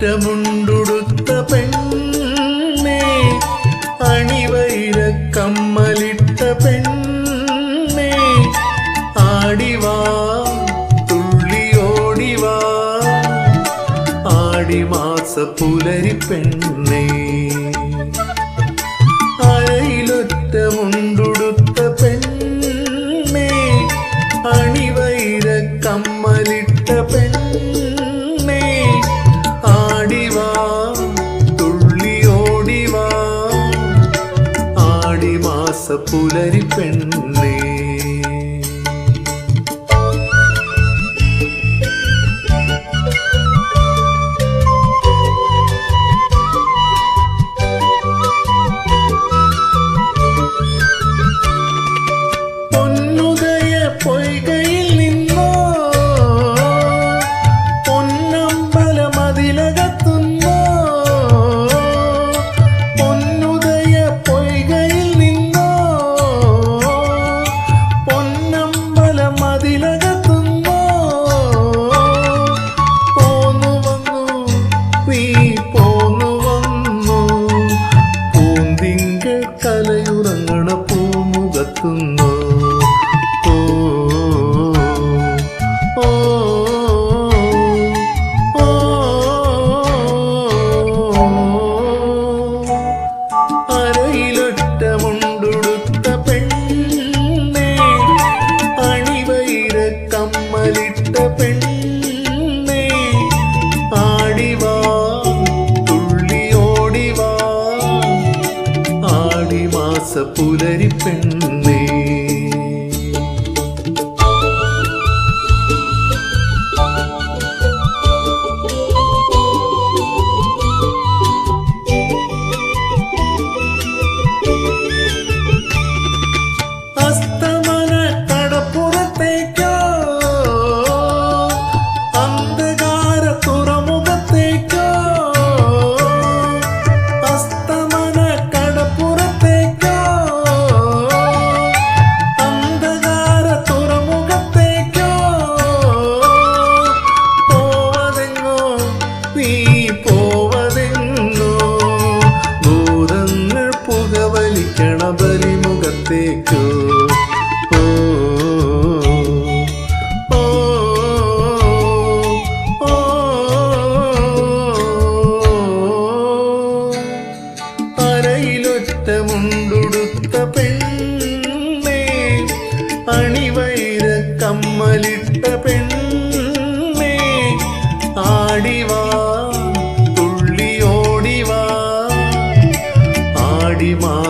അരയിലൊറ്റമുണ്ടുടുത്ത പെണ്ണേ അണിവൈര കമ്മലിട്ട പെണ്ണേ ആടിവാ തുള്ളി ഓടിവാ ആടിമാസ പുലരി പെണ്ണേ பாசப்புலரி பெண்ணே. பொய்கள் தலையோ പുലരിപ്പെണ്ണേ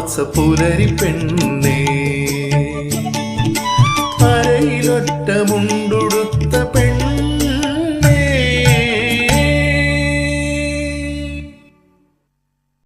മാസ പുലരി പെണ്ണേ.